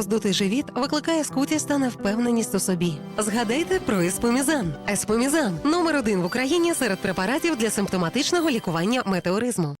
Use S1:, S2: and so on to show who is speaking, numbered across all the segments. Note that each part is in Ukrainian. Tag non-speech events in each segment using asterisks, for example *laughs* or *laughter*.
S1: роздутий живіт викликає скутість та невпевненість у собі. Згадайте про еспомізан. Еспомізан номер один в Україні серед препаратів для симптоматичного лікування метеоризму.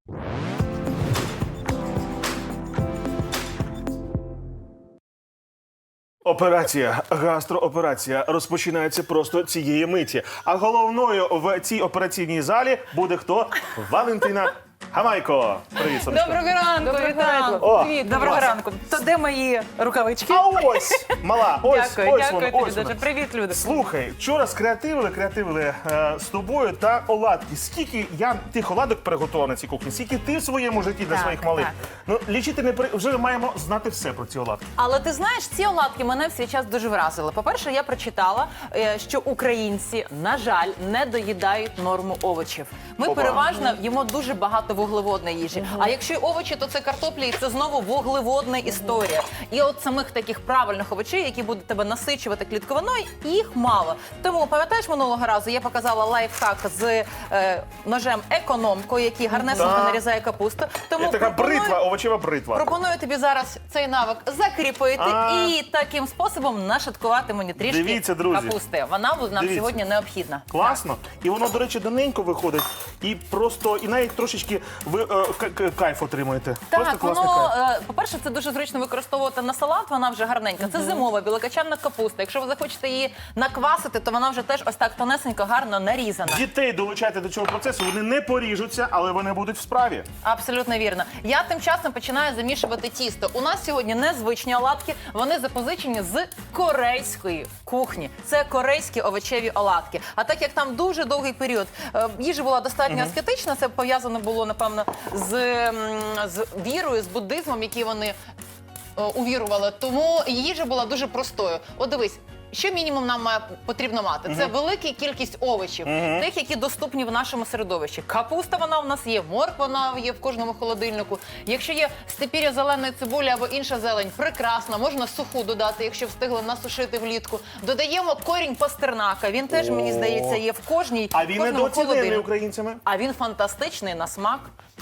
S2: Операція, гастрооперація розпочинається просто цієї миті. А головною в цій операційній залі буде хто? Валентина Гамайко. Привіт, сонечко.
S3: Доброго ранку,
S4: Доброго
S3: вітаю.
S4: ранку.
S2: О,
S3: Привіт,
S4: Доброго
S3: клас.
S4: ранку. То де мої рукавички?
S2: А ось мала, ось,
S4: дякую,
S2: ось
S4: дякую
S2: вона,
S4: тобі
S2: ось
S4: дуже.
S2: вона.
S4: Привіт, люди.
S2: Слухай, вчора скреативили, креативили е, з тобою та оладки. Скільки я тих оладок приготував на цій кухні, скільки ти в своєму житті для
S4: Так,
S2: своїх малих.
S4: так.
S2: Ну лічити не при вже маємо знати все про ці оладки.
S4: Але ти знаєш, ці оладки мене в свій час дуже вразили. По-перше, я прочитала, е, що українці, на жаль, не доїдають норму овочів. Ми
S2: Опа.
S4: переважно їмо дуже багато вуглеводної їжі. А якщо й овочі, то це картоплі, і це знову вуглеводна історія. І от самих таких правильних овочей, які будуть тебе насичувати клітковиною, їх мало. Тому пам'ятаєш минулого разу, я показала лайфхак з е, ножем економкою, який гарнесенько
S2: Так.
S4: нарізає капусту. Тому
S2: Є така
S4: пропоную-
S2: бритва, овочева бритва.
S4: Пропоную тобі зараз цей навик закріпити
S2: А.
S4: і таким способом нашаткувати мені трішки
S2: Дивіться, друзі.
S4: капусти. Вона нам
S2: Дивіться.
S4: сьогодні необхідна.
S2: Класно. І воно, до речі, доненько виходить. І просто, і навіть трошечки ви е, кайф отримуєте. просто
S4: Так,
S2: класний
S4: воно,
S2: кайф.
S4: е, по-перше, це дуже зручно використовувати на салат, вона вже гарненька. Це зимова білокачанна капуста. Якщо ви захочете її наквасити, то вона вже теж ось так тонесенько, гарно нарізана.
S2: Дітей долучайте до цього процесу, вони не поріжуться, але вони будуть в справі.
S4: Абсолютно вірно. Я тим часом починаю замішувати тісто. У нас сьогодні незвичні оладки, вони запозичені з корейської кухні. Це корейські овочеві оладки. А так як там дуже довгий період е, їжа була достатньо аскетична, це пов'язано було напевно з, з вірою, з буддизмом, який вони е, увірували. Тому їжа була дуже простою. От дивись. Що мінімум нам має потрібно мати? Це велика кількість овочів, тих, які доступні в нашому середовищі. Капуста вона в нас є, морква вона є в кожному холодильнику. Якщо є степіря зеленої цибулі або інша зелень, прекрасно, можна суху додати, якщо встигли насушити влітку. Додаємо корінь пастернака. Він теж, мені
S2: О.
S4: здається, є в кожній
S2: А
S4: в
S2: він
S4: кожному
S2: недооцінений
S4: холодильнику.
S2: українцями.
S4: А він фантастичний на смак.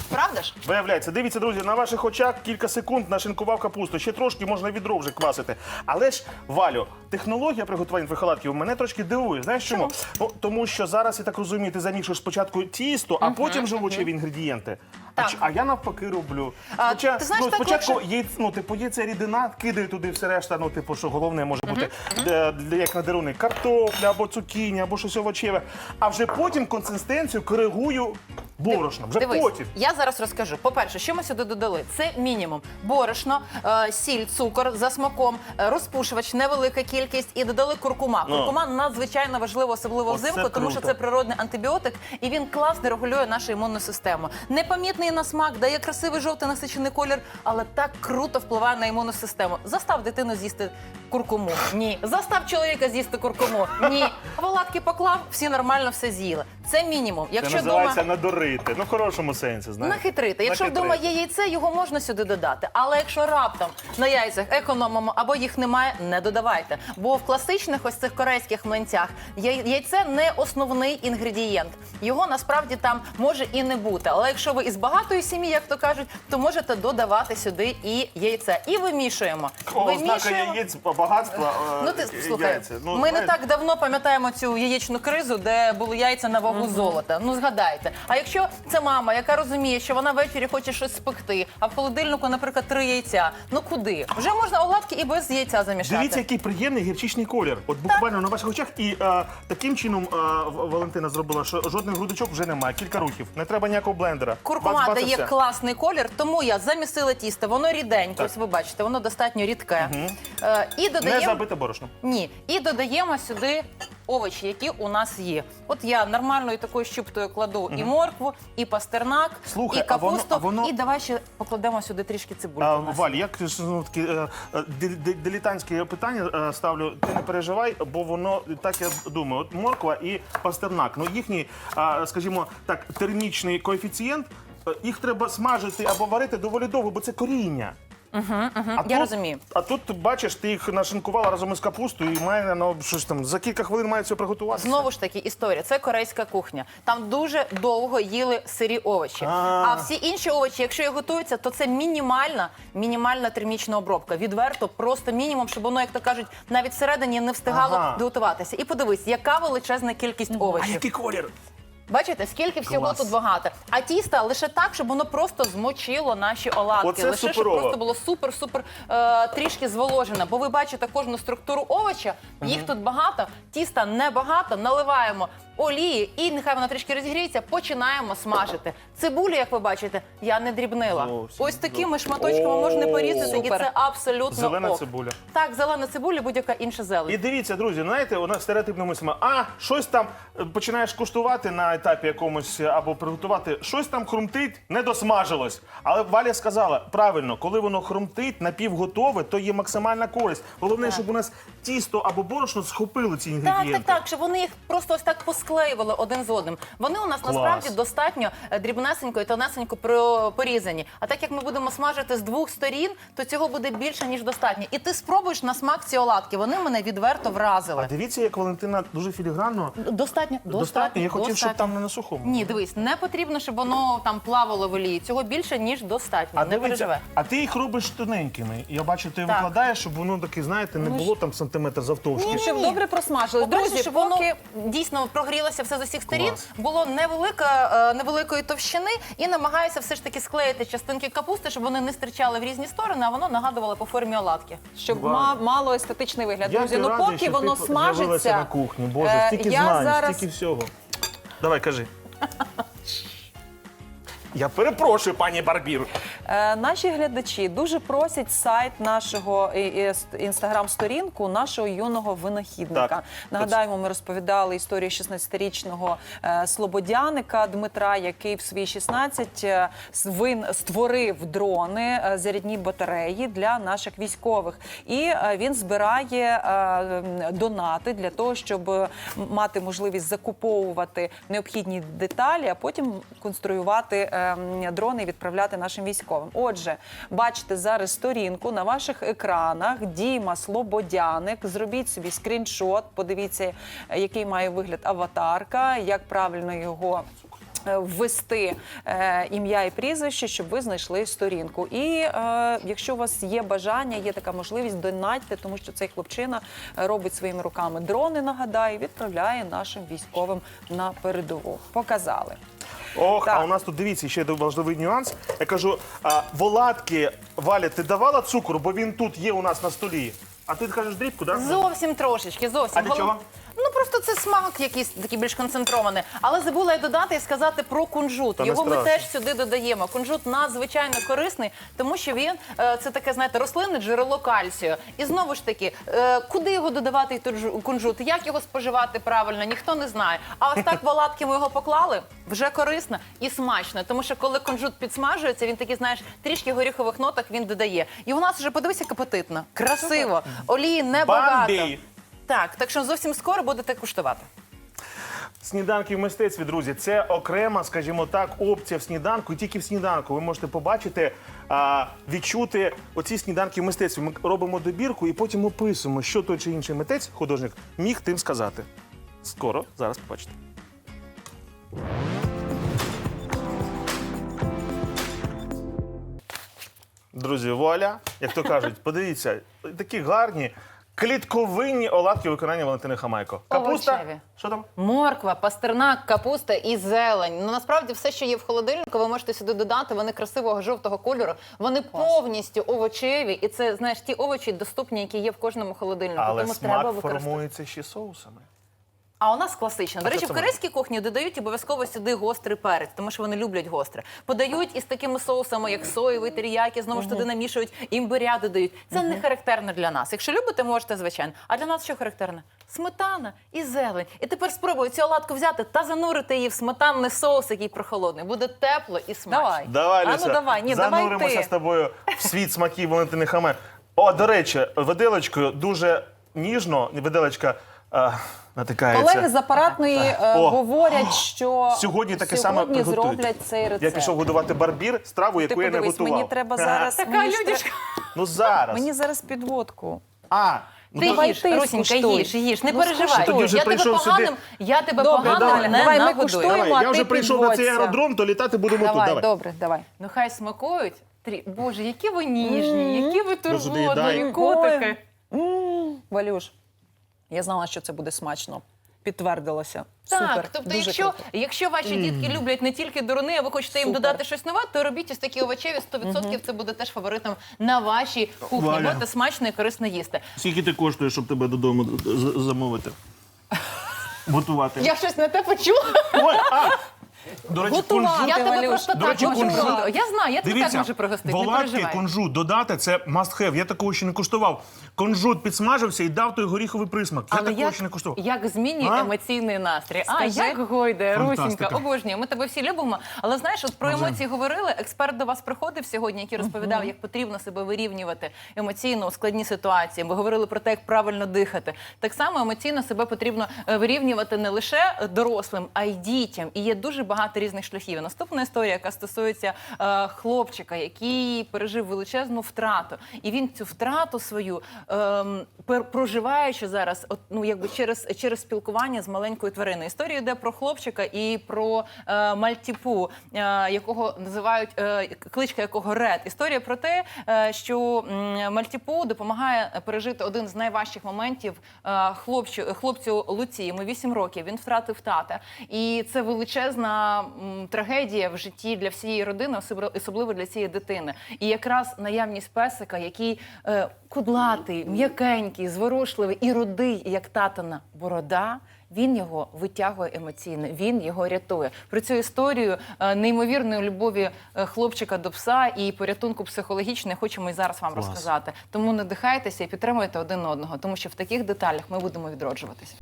S4: Правда ж?
S2: Виявляється, дивіться, друзі, на ваших очах кілька секунд нашинкував капусту. Ще трошки можна відро вже квасити. Але ж, Валю, технологія приготування твоїх мене трошки дивує. Знаєш чому? Ну, тому що зараз, я так розумію, ти замішуєш спочатку тісто, а потім вже овочеві інгредієнти. А,
S4: Так.
S2: ч- а я навпаки роблю.
S4: А,
S2: Хоча,
S4: ти знаєш,
S2: ну,
S4: так
S2: спочатку яйць, ну, типу, яйця рідина, кидаю туди все решта, ну, типу, що головне може бути, для, як на дарунок, картопля або цукіні, або щось овочеве. А вже потім консистенцію коригую борошном. Вже
S4: Дивись,
S2: потім.
S4: я зараз розкажу. По-перше, що ми сюди додали? Це мінімум борошно, е, сіль, цукор за смаком, е, розпушувач, невелика кількість, і додали куркума.
S2: Ну.
S4: Куркума надзвичайно важливо, особливо
S2: Оце
S4: взимку, тому що
S2: круто.
S4: це природний антибіотик, і він класно регулює нашу імунну систему. Непомітний на смак, дає красивий жовтий насичений колір, але так круто впливає на імунну систему. Застав дитину з'їсти куркуму. Ні. Застав чоловіка з'їсти куркуму. Ні. В поклав, всі нормально все з'їли. Це мінімум.
S2: Це
S4: Якщо
S2: називається
S4: вдома...
S2: надурити. Ну, в хорошому сенсі, знаєш.
S4: Нахитрити. Якщо вдома є яйце, його можна сюди додати. Але якщо раптом на яйцях економимо або їх немає, не додавайте. Бо в класичних ось цих корейських млинцях яйце не основний інгредієнт. Його насправді там може і не бути. Але якщо ви із багатої сім'ї, як то кажуть, то можете додавати сюди і яйце. І вимішуємо.
S2: Ознака яєць багатства. е,
S4: Ну ти слухай,
S2: яйця. Ну,
S4: ми не так давно пам'ятаємо цю яєчну кризу, де були яйця на вагу золота. Ну згадайте. А якщо це мама, яка розуміє, що вона ввечері хоче щось спекти, а в холодильнику, наприклад, три яйця. Ну куди? Вже можна оладки і без яйця замішати.
S2: Дивіться, який приємний гірчичний колір. От буквально на ваших очах. І е, таким чином е, В- Валентина зробила, що жодних грудочок вже немає. Кілька рухів. Не треба ніякого блендера.
S4: Куркума
S2: Бац,
S4: дає
S2: все.
S4: класний колір, тому я замісила тісто. Воно ріденьке. Ось ви бачите, воно достатньо рідке. Е, і
S2: Не
S4: додаємо
S2: забите борошно.
S4: Ні. І додаємо сюди овочі, які у нас є. От я нормальною такою щуптою кладу і моркву, і пастернак,
S2: Слухай,
S4: і
S2: а воно-
S4: капусту.
S2: а воно-
S4: І давай ще покладемо сюди трішки цибульки.
S2: А,
S4: у нас.
S2: Валь, як ж, ну, такі, е, е, дил- дил- дилетантське питання е, ставлю. Ти не переживай, бо воно так я думаю. От морква і пастернак. Ну їхній, а, скажімо так, термічний коефіцієнт. е, Їх треба смажити або варити доволі довго, бо це коріння. А
S4: я розумію.
S2: А тут бачиш, ти їх нашинкувала разом із капустою, і має ну, щось там за кілька хвилин має все приготувати.
S4: Знову ж таки, історія. Це корейська кухня. Там дуже довго їли сирі овочі.
S2: А.
S4: А всі інші овочі, якщо і готуються, то це мінімальна, мінімальна термічна обробка. Відверто, просто мінімум, щоб воно, як то кажуть, навіть всередині не встигало
S2: Ага.
S4: готуватися. І подивись, яка величезна кількість
S2: А
S4: овочів.
S2: який колір?
S4: Бачите, скільки всього
S2: Клас.
S4: тут багато. А тіста лише так, щоб воно просто змочило наші оладки.
S2: Оце
S4: лише щоб просто було супер-супер е, трішки зволожене. Бо ви бачите кожну структуру овоча, їх тут багато, тіста небагато. Наливаємо олії, і нехай вона трішки розігріється. Починаємо смажити. Цибулю, як ви бачите, я не дрібнила.
S2: Зовсім
S4: Ось такими
S2: добре.
S4: шматочками можна
S2: О.
S4: порізати, і
S3: Супер.
S4: це абсолютно
S2: Зелена
S4: ок.
S2: цибуля.
S4: Так, зелена цибуля, будь-яка інша зелень.
S2: І дивіться, друзі, знаєте, у нас стереотипно мислимо, а щось там е, починаєш куштувати на етапі якомусь е, або приготувати, щось там хрумтить, не досмажилось. Але Валя сказала правильно, коли воно хрумтить, напівготове, то є максимальна користь. Головне, щоб у нас тісто або борошно схопили ці
S4: Так,
S2: інгредієнти.
S4: так, так, щоб вони їх просто ось так посклеювали один з одним. Вони у нас
S2: Клас.
S4: насправді достатньо е, дрібнесенько і тонесенько порізані. А так як ми будемо смажити з двох сторін, то цього буде більше ніж достатньо. І ти спробуєш на смак ці оладки. Вони мене відверто вразили.
S2: А дивіться, як Валентина дуже філігранно.
S4: Достатньо,
S2: Достатньо. Я хотів, щоб там не на сухому.
S4: Ні, дивись, не потрібно, щоб воно там плавало в олії. Цього більше ніж достатньо.
S2: А
S4: не
S2: дивіться,
S4: переживе.
S2: а ти їх робиш тоненькими. Я бачу, ти
S4: Так.
S2: викладаєш, щоб воно таке, знаєте, не було там сантиметр завтовшки.
S3: Щоб добре.
S4: По-перше,
S3: Друзі,
S4: щоб
S3: поки...
S4: воно дійсно прогрілося все з усіх сторін,
S2: Клас.
S4: було невелика, е, невеликої товщини, і намагаюся все ж таки склеїти частинки капусти, щоб вони не стирчали в різні сторони, а воно нагадувало по формі оладки.
S3: щоб ма- мало естетичний вигляд.
S2: Я
S3: Друзі, ну
S2: радий,
S3: поки
S2: що
S3: воно
S2: ти з'явилася
S3: смажиться.
S2: на кухні. Боже,
S3: е,
S2: стільки
S3: я
S2: знань,
S3: зараз
S2: стільки всього. Давай, кажи. *laughs* Я перепрошую, пані Барбір.
S3: Е, наші глядачі дуже просять сайт нашого інстаграм-сторінку нашого юного винахідника.
S2: Так.
S3: Нагадаємо, ми розповідали історію 16-річного е, слободяника Дмитра, який в свої 16 е, вин створив дрони е, зарядні батареї для наших військових. І е, він збирає е, донати для того, щоб мати можливість закуповувати необхідні деталі, а потім конструювати е, дрони відправляти нашим військовим. Отже, бачите зараз сторінку на ваших екранах. Діма Слободяник. Зробіть собі скріншот. Подивіться, який має вигляд аватарка, як правильно його. е, Ввести е, ім'я і прізвище, щоб ви знайшли сторінку. І е, якщо у вас є бажання, є така можливість, донатьте, тому що цей хлопчина робить своїми руками дрони, нагадаю, відправляє нашим військовим на передову. Показали.
S2: Ох,
S3: Так.
S2: а у нас тут дивіться ще один важливий нюанс. Я кажу, а, воладки, Валя, ти давала цукру, бо він тут є у нас на столі. А ти кажеш дрібку, так?
S4: Зовсім трошечки, зовсім.
S2: А для чого?
S4: Просто це смак якийсь такий більш концентрований. Але забула я додати і сказати про кунжут.
S2: Та не
S4: Його ми
S2: страшно.
S4: теж сюди додаємо. Кунжут надзвичайно корисний, тому що він е, це таке, знаєте, рослинне джерело кальцію. І знову ж таки, е, куди його додавати і кунжут, як його споживати правильно, ніхто не знає. А ось так в оладки ми його поклали. Вже корисно і смачно, тому що коли кунжут підсмажується, він такий, знаєш, трішки горіхових ноток він додає. І у нас вже подивися, як апетитно, красиво, олії небагато. Так, так що зовсім скоро будете куштувати.
S2: Сніданки в мистецтві, друзі, це окрема, скажімо так, опція в сніданку. Тільки в сніданку ви можете побачити, відчути оці сніданки в мистецтві. Ми робимо добірку і потім описуємо, що той чи інший митець, художник, міг тим сказати. Скоро, зараз побачите. Друзі, вуаля, як то кажуть, подивіться, такі гарні клітковинні оладки виконання Валентини Хамайко. Капуста.
S4: Овочеві.
S2: Що там?
S4: Морква, пастернак, капуста і зелень. Ну насправді все, що є в холодильнику, ви можете сюди додати. Вони красивого жовтого кольору. Вони повністю овочеві, і це знаєш ті овочі доступні, які є в кожному холодильнику.
S2: Але
S4: тому треба
S2: смак
S4: треба
S2: формується ще соусами.
S4: А у нас класично. До речі, в корейській кухні додають обов'язково сюди гострий перець, тому що вони люблять гостре. Подають із такими соусами, як соєвий, теріякі, знову ж туди намішують, імбиря додають. Це не характерно для нас. Якщо любите, можете, звичайно. А для нас що характерно? Сметана і зелень. І тепер спробуй цю оладку взяти та занурити її в сметанний соус, який прохолодний. Буде тепло і смачно.
S3: Давай.
S2: Давай,
S3: А ну, давай. Ні, давай ти.
S2: з тобою в світ смаків Валентини Хаме. О, до речі, виделочкою дуже ніжно, виделочка натикається.
S3: Колеги з апаратної е,
S2: О,
S3: говорять, що
S2: Сьогодні таке саме
S3: сьогодні
S2: приготують.
S3: зроблять цей рецепт.
S2: Я пішов годувати барбір, страву, яку
S3: Ти
S2: я не
S3: подивись,
S2: готував.
S3: мені треба зараз.
S4: Така
S3: мені ж.
S2: Ну зараз.
S3: Мені зараз підводку.
S2: А, ну,
S4: Ти
S3: Давай
S4: їж,
S3: ти
S4: Русінька,
S3: скуштуй.
S4: їж, їж, не
S3: Ну,
S4: переживай.
S3: скуштуй.
S2: Тоді вже
S4: я тебе
S2: прийшов сюди.
S4: поганим, я тебе
S3: Добре,
S4: поганим
S3: давай,
S4: не
S3: давай ми
S4: нагодую.
S3: куштуємо.
S2: Давай,
S3: а
S2: я
S3: ти
S2: вже прийшов на цей
S3: підводься.
S2: аеродром, то літати будемо тут.
S3: Давай,
S2: Давай.
S3: добре, давай.
S4: Ну хай смакують. Трі... Боже, які ви ніжні, які ви
S2: Дуже доїдай.
S4: турботливі котики.
S3: Валюш, я знала, що це буде смачно. Підтвердилося.
S4: Так,
S3: Супер.
S4: тобто,
S3: Дуже
S4: якщо,
S3: круто.
S4: якщо ваші дітки люблять не тільки дурни, а ви хочете їм
S3: Супер.
S4: додати щось нове, то робіть ось такі овочеві 100% це буде теж фаворитом на вашій кухні.
S2: Валя.
S4: Будете смачно і корисно їсти.
S2: Скільки ти коштує, щоб тебе додому з- замовити? *laughs* Готувати.
S4: Я щось не те почула.
S2: Ой, а! До речі,
S3: Готувати.
S2: кунжут.
S4: Я тебе
S3: Валюш,
S4: просто
S2: до
S4: так
S2: речі,
S4: можу
S2: кунжут.
S4: пригостити. Я знаю, я тебе так
S2: Дивіться,
S4: можу пригостити. Не переживай.
S2: кунжут додати це must have. Я такого ще не куштував. Кунжут підсмажився і дав той горіховий присмак. Я
S4: Але
S2: такого
S4: як,
S2: ще не куштував.
S4: як змінює
S2: А?
S4: емоційний настрій? А
S3: Скажи.
S4: як гойде,
S2: Фантастика.
S4: Русінька, обожнюю. Ми тебе всі любимо. Але знаєш, от про емоції говорили. Експерт до вас приходив сьогодні, який розповідав, як потрібно себе вирівнювати емоційно у складні ситуації. Ми говорили про те, як правильно дихати. Так само емоційно себе потрібно е, вирівнювати не лише дорослим, а й дітям. І є дуже багато різних шляхів. Наступна історія, яка стосується е, хлопчика, який пережив величезну втрату, і він цю втрату свою ем, пер- проживаючи зараз, от, ну якби через, через спілкування з маленькою твариною. Історія йде про хлопчика і про е, мальтіпу, е, якого називають е, кличка якого Ред. Історія про те, е, що м, мальтіпу допомагає пережити один з найважчих моментів е, хлопчу, хлопцю Луці. Йому 8 років. Він втратив тата, і це величезна м, трагедія в житті для всієї родини, особливо- для цієї дитини. І якраз наявність песика, який е, кудлатий, м'якенький, зворушливий і рудий, як татина борода. Він його витягує емоційно, він його рятує. Про цю історію е, неймовірної любові е, хлопчика до пса і порятунку психологічної хочемо і зараз вам
S2: Клас.
S4: розказати. Тому надихайтеся і підтримуйте один одного, тому що в таких деталях ми будемо відроджуватися.